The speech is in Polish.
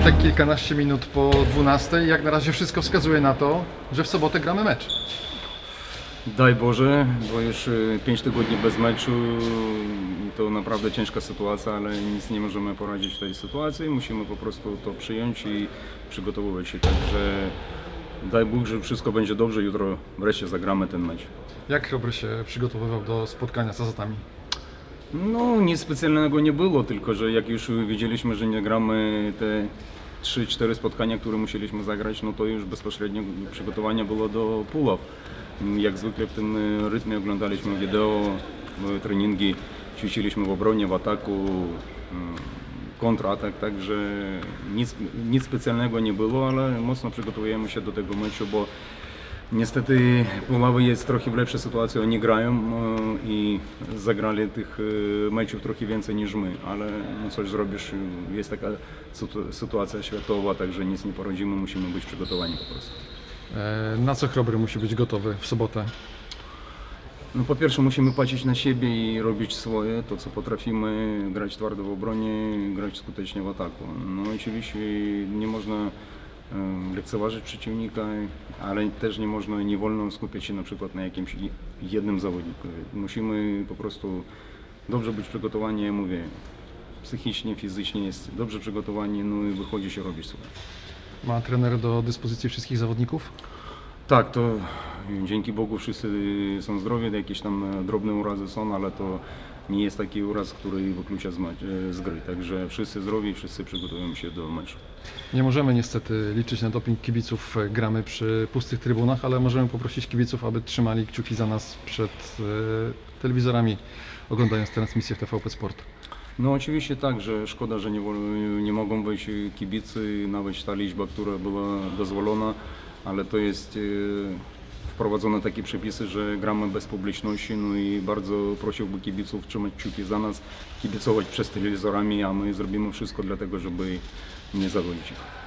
czwartek, kilkanaście minut po 12. Jak na razie wszystko wskazuje na to, że w sobotę gramy mecz. Daj Boże, bo już 5 tygodni bez meczu i to naprawdę ciężka sytuacja, ale nic nie możemy poradzić w tej sytuacji. Musimy po prostu to przyjąć i przygotowywać się. Także daj Bóg, że wszystko będzie dobrze. Jutro wreszcie zagramy ten mecz. Jak Robry się przygotowywał do spotkania z Azotami? No, nic specjalnego nie było, tylko że jak już wiedzieliśmy, że nie gramy te 3-4 spotkania, które musieliśmy zagrać, no to już bezpośrednio przygotowanie było do puław. Jak zwykle w tym rytmie oglądaliśmy wideo, treningi, ćwiczyliśmy w obronie, w ataku, mm, kontratak, także nic, nic specjalnego nie było, ale mocno przygotowujemy się do tego meczu, bo Niestety Puławy jest trochę w lepszej sytuacji, oni grają e, i zagrali tych e, meczów trochę więcej niż my, ale no coś zrobisz, jest taka sytu- sytuacja światowa, także nic nie poradzimy, musimy być przygotowani po prostu. E, Na co Robry musi być gotowy w sobotę? No po pierwsze musimy patrzeć na siebie i robić swoje, to co potrafimy, grać twardo w obronie, grać skutecznie w ataku. No oczywiście nie można lekceważyć przeciwnika, ale też nie można, nie wolno skupiać się na przykład na jakimś jednym zawodniku. Musimy po prostu dobrze być przygotowani, ja mówię, psychicznie, fizycznie jest dobrze przygotowani, no i wychodzi się robić swoje. Ma trener do dyspozycji wszystkich zawodników? Tak, to dzięki Bogu wszyscy są zdrowi, jakieś tam drobne urazy są, ale to nie jest taki uraz, który wyklucza z, e, z gry. Także wszyscy zdrowi, wszyscy przygotowują się do meczu. Nie możemy niestety liczyć na doping kibiców, e, gramy przy pustych trybunach, ale możemy poprosić kibiców, aby trzymali kciuki za nas przed e, telewizorami, oglądając transmisję w TVP Sport. No oczywiście tak, że szkoda, że nie, nie mogą być kibicy, nawet ta liczba, która była dozwolona, ale to jest e, wprowadzone takie przepisy, że gramy bez publiczności, no i bardzo prosiłbym kibiców trzymać kciuki za nas, kibicować przez telewizorami, a my zrobimy wszystko dla tego, żeby nie zawodzić ich.